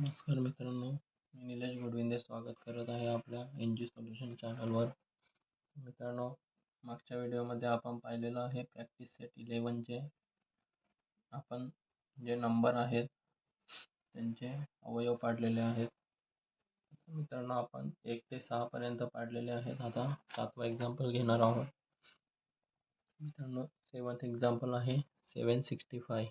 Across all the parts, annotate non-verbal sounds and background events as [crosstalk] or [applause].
नमस्कार मित्रांनो मी निलेश गोडविंदे स्वागत करत आहे आपल्या एन जी सोल्युशन चॅनलवर मित्रांनो मागच्या व्हिडिओमध्ये आपण पाहिलेलं आहे प्रॅक्टिस सेट इलेवनचे आपण जे नंबर आहेत त्यांचे अवयव पाडलेले आहेत. मित्रांनो आपण एक ते सहापर्यंत पाडलेले आहेत. आता सातवा एक्झाम्पल घेणार आहोत. मित्रांनो सेवन्थ एक्झाम्पल आहे सेवन सिक्स्टी फाय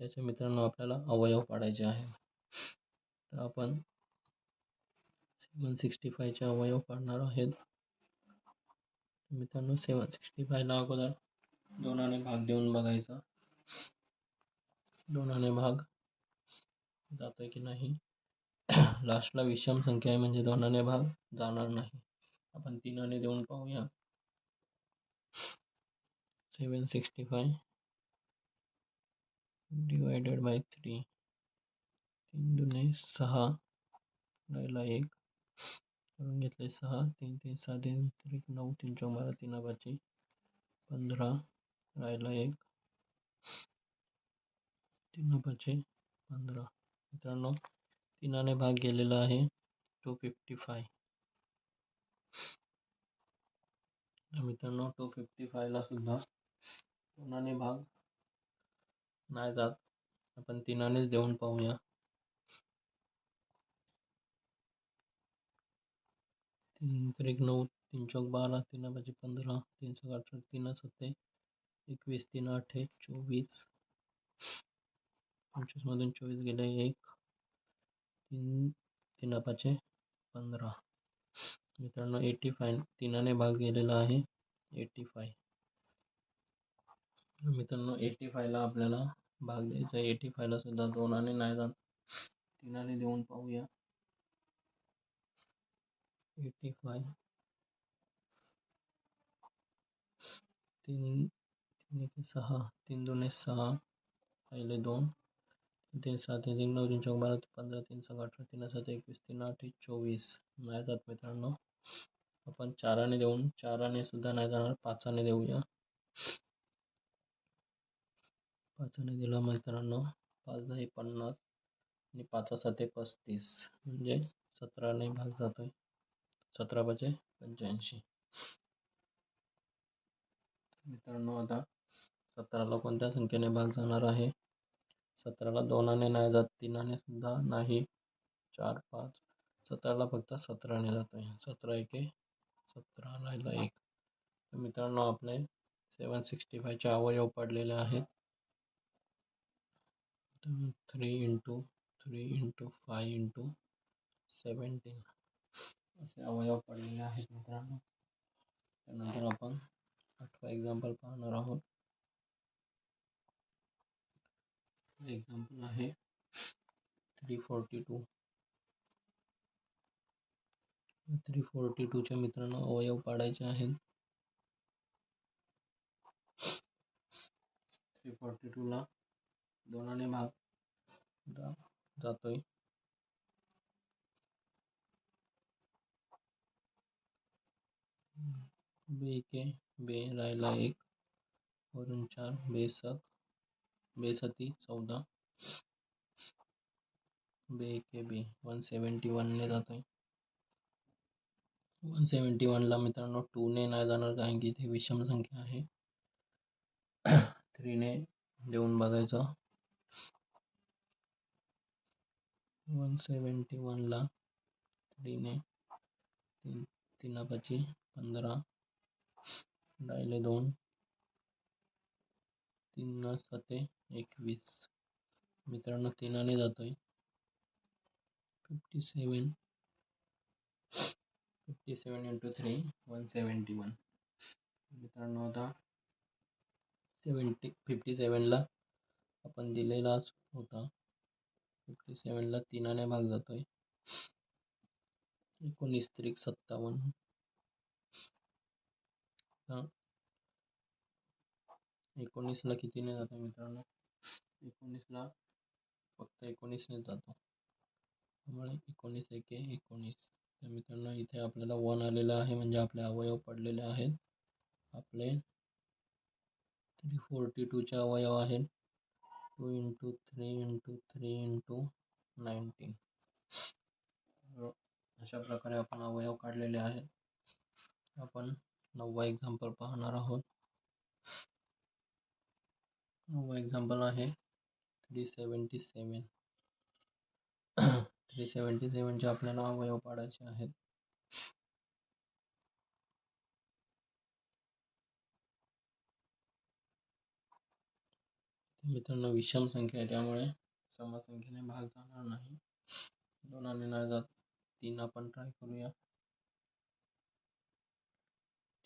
त्याचे मित्रांनो आपल्याला अवयव पाडायचे आहे. तर आपण सेवन सिक्स्टी फायचे अवयव काढणार आहेत. मित्रांनो सेवन सिक्स्टी फायला अगोदर दोनाने भाग देऊन बघायचा. दोनाने भाग जातोय की नाही? [clears throat] लास्टला विषम संख्या आहे म्हणजे दोनाने भाग जाणार नाही. आपण तीनाने देऊन पाहूया. Seven sixty five divided by three तीन दुने सहा राहिला एक. करून घेतले सहा तीन तीन सहा तीन त्रिक नऊ तीन चौ बारा तीन पाचशे पंधरा राहिला एक. तीन पाचशे पंधरा. मित्रांनो तीनाने भाग गेलेला आहे टू फिफ्टी फाय मित्रांनो टू फिफ्टी फायला सुद्धा दोनाने भाग? नाही जात. आपण तीनानेच देऊन पाहूया. तीन त्रिक नऊ तीन चौक बारा तीन पाचशे पंधरा तीन सौ अठरा तीन सत्ते एकवीस तीन आठे चोवीस. पंचवीसमधून चोवीस गेले एक तीन तीन पाचशे पंधरा. मित्रांनो एटी फाय तीनाने भाग गेलेला आहे. एटी फाय मित्रांनो एटी फायला आपल्याला भाग द्यायचा आहे. एटी फायला सुद्धा दोनाने नाही जात तीनाने देऊन पाहूया. एटी फाय तीन तीन एक सहा तीन दोन सहा पहिले दोन तीन सात सहा तीन तीन नऊ तीन चौक बारा पंधरा तीन सहा अठरा तीन सात एकवीस तीन आठ चोवीस. नाही जात मित्रांनो. आपण चाराने देऊन चाराने सुद्धा नाही जाणार पाचाने देऊया. पाचाने दिला मित्रांनो पाच दहा पन्नास आणि पाच सात पस्तीस. म्हणजे सतराने भाग जातो आहे सतरा पाचे पंच्याऐंशी. मित्रांनो आता सतराला कोणत्या संख्येने भाग जाणार आहे? सतराला दोनाने नाही जात तीनाने सुद्धा नाही चार पाच. सतराला फक्त सतराने जातो आहे. सतरा एके सतरा राहिला एक. तर मित्रांनो आपले सेवन सिक्स्टी फायचे अवयव पडलेले आहेत. Three into three into five into seventeen असे अवयव पडलेले आहेत मित्रांनो त्यानंतर आपण आठवा एक्झाम्पल पाहणार आहोत एक्झाम्पल आहे three forty two three forty two टूच्या मित्रांनो अवयव पाडायचे आहेत थ्री फोर्टी टूला दोनाने भाग जातोय बे के बे रायला एक वरून चार बेसक बेसती चौदा. बे के बे वन सेवन्टी वनने जातोय. वन सेवन्टी वनला मित्रांनो टूने नाही जाणार कारण की इथे विषम संख्या आहे. थ्रीने देऊन बघायचं. वन सेवन्टी वनला थ्रीने तीन तीन पाची पंधरा. राहिले दोन. तीन सते एकवीस. मित्रांनो तीनाने जातोय. Fifty seven fifty seven into three one seventy one मित्रांनो आता सेवन्टी फिफ्टी सेवनला आपण दिलेलाच होता. फिफ्टी सेवनला तीनाने भाग जातोय. एकोणीस त्रिक सत्तावन्न. एकोणीसला कितीने जातो मित्रांनो? एकोणीसला फक्त एकोणीसने जातो. त्यामुळे एकोणीस एके एकोणीस. तर मित्रांनो इथे आपल्याला वन आलेलं आहे म्हणजे आपले अवयव पडलेले आहेत. आपले थ्री फोर्टी टूचे अवयव आहेत. Two into three into three into nineteen अशा प्रकारे आपण अवयव काढलेले आहेत. आपण नववा एक्झाम्पल पाहणार आहोत. नववा एक्झाम्पल आहे three seventy seven three seventy सेवनचे आपल्याला अवयव पाडायचे आहेत. मित्रांनो, विषम संख्या आहे, त्यामुळे समसंख्येने भाग जाणार नाही. दोनाने नाही जात, तीन आपण ट्राय करूया.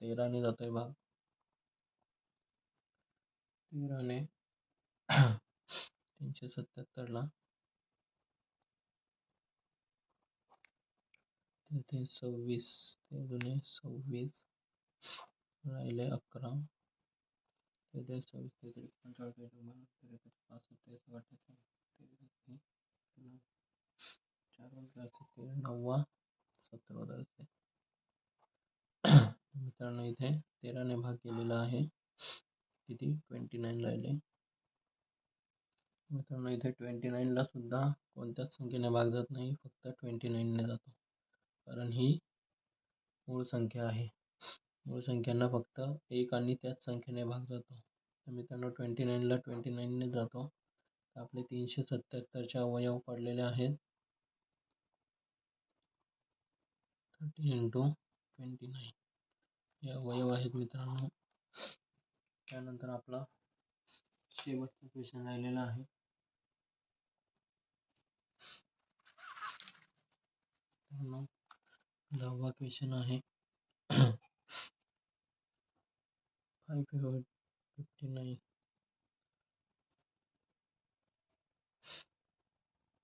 तेराने जातोय भाग तेराने तीनशे सत्याहत्तरला तेथे सव्वीस ते जुने सव्वीस राहिले अकरा तेथे सव्वीस तेहतीस पंचेचाळीस त्रेपन्न पाच अठ्ठेचाळीस चार तेरा नव्वा सतरा मित्रांनो इथे तेराने भाग केलेला आहे. किती? ट्वेंटी नाईन राहिले मित्रांनो इथे ट्वेंटी नाईनला सुद्धा कोणत्याच संख्येने भाग जात नाही फक्त ट्वेंटी नाईनने जातो. कारण ही मूळ संख्या आहे. मूळ संख्यांना फक्त एक आणि त्याच संख्येने भाग जातो. तर मित्रांनो ट्वेंटी नाईनला ट्वेंटी नाईनने जातो. तर आपले तीनशे सत्याहत्तरचे अवयव पडलेले आहेत. थर्टी इंटू ट्वेंटी नाईन या अवयव आहेत मित्रांनो. त्यानंतर आपला शेवटचा क्वेश्चन राहिलेला आहे. दहावा क्वेश्चन आहे. फाईव्ह फिफ्टी नाईन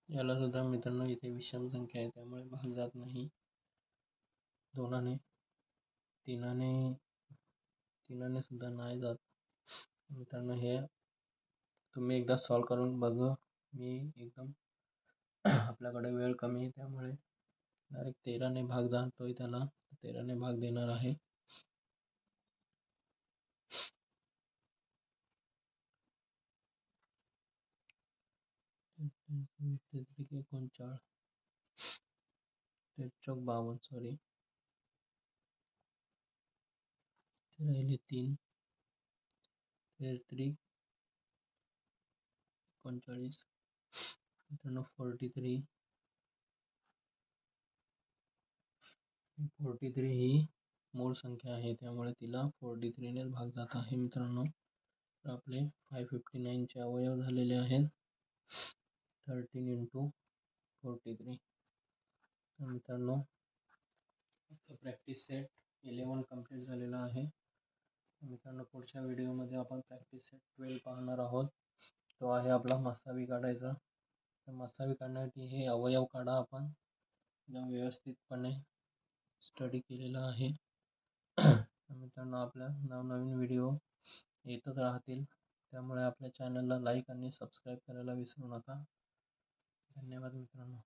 याला सुद्धा मित्रांनो इथे विषम संख्या आहे त्यामुळे भाग जात नाही. दोनाने तीनाने तीनाने सुद्धा नाही जात। मित्रांनो, हे तुम्ही एकदा सॉल्व करून बघ. मी एकदम [clears throat] आपल्याकडे वेळ कमी आहे, त्यामुळे डायरेक्ट तेराने भाग जातोय त्याला. तेराने भाग देणार आहे. एकोणचाळ चौक बावन्न सॉरी राहिले तीन. थ्री एकोणचाळीस. मित्रांनो फोर्टी थ्री फोर्टी थ्री ही मूळ संख्या आहे त्यामुळे तिला फोर्टी थ्रीनेच भाग जात आहे मित्रांनो. तर आपले फाय फिफ्टी नाईनचे अवयव झालेले आहेत. थर्टीन इंटू फोर्टी थ्री तर मित्रांनो प्रॅक्टिस सेट इलेवन कंप्लीट झालेला आहे. मित्रांनो पुढच्या व्हिडिओमध्ये आपण प्रॅक्टिस सेट ट्वेल्व पाहणार आहोत. तो आहे आपला मसावी काढायचा. तर मसावी काढण्यासाठी हे अवयव काढा आपण. एकदम व्यवस्थितपणे स्टडी केलेला आहे. मित्रांनो आपल्या नवनवीन व्हिडिओ येतच राहतील. त्यामुळे आपल्या चॅनलला लाईक आणि सबस्क्राईब करायला विसरू नका. धन्यवाद मित्रांनो.